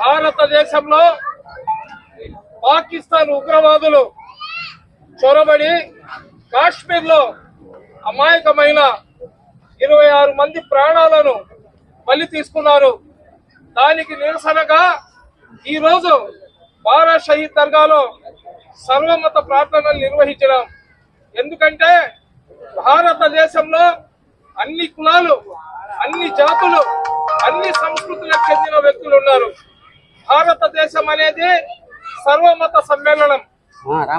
భారతదేశంలో పాకిస్తాన్ ఉగ్రవాదులు చొరబడి కాశ్మీర్లో అమాయకమైన ఇరవై ఆరు మంది ప్రాణాలను బలి తీసుకున్నారు. దానికి నిరసనగా ఈరోజు బారా షహీద్ దర్గాలో సర్వమత ప్రార్థనలు నిర్వహించడం. ఎందుకంటే భారతదేశంలో అన్ని కులాలు అన్ని జాతులు అన్ని సంస్కృతులకు చెందిన వ్యక్తులు ఉన్నారు. భారతదేశం అనేది సర్వమత సమ్మేళనం.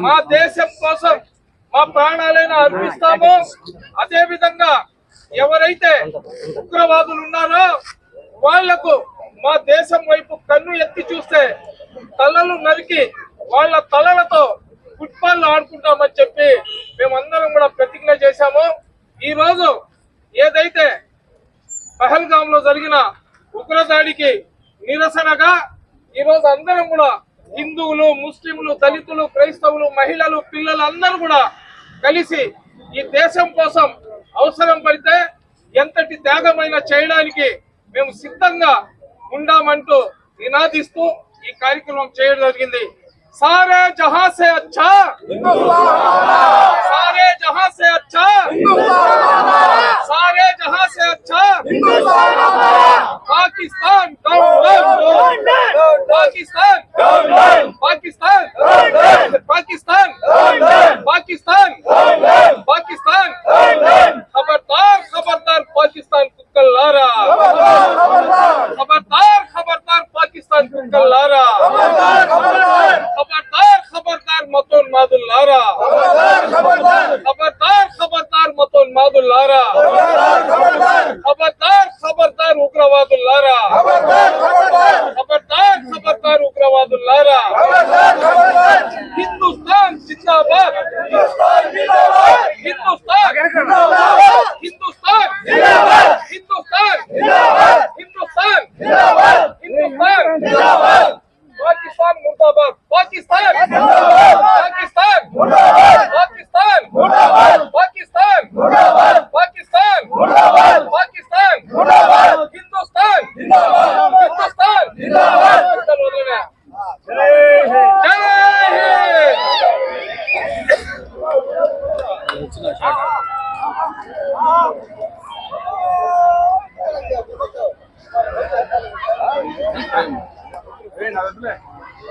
మా దేశం కోసం మా ప్రాణాలైనా అర్పిస్తామో. అదే విధంగా ఎవరైతే ఉగ్రవాదులు ఉన్నారో వాళ్ళకు మా దేశం వైపు కన్ను ఎత్తి చూస్తే తలలు నరికి వాళ్ళ తలలతో ఫుట్బాల్ ఆడుకుంటామని చెప్పి మేమందరం కూడా ప్రతిజ్ఞ చేశాము. ఈ రోజు ఏదైతే పహల్గామ్లో జరిగిన ఉగ్రదాడికి నిరసనగా ఈ రోజు అందరం కూడా హిందువులు ముస్లింలు దళితులు క్రైస్తవులు మహిళలు పిల్లలు అందరూ కూడా కలిసి ఈ దేశం కోసం అవసరం పడితే ఎంతటి త్యాగమైన చేయడానికి మేము సిద్ధంగా ఉండామంటూ నినాదిస్తూ ఈ కార్యక్రమం చేయడం జరిగింది. సారే జహాసే అచ్చా! సారే జహాసే అచ్చా! సారే జహాసే అచ్చా! పాకిస్తాన్ खबरदार खबरदार पाकिस्तान को खबरदार खबरदार। मतोन मादुल खबरदार मतोन मादुल खबरदार खबरदार। Hey, now, isn't it?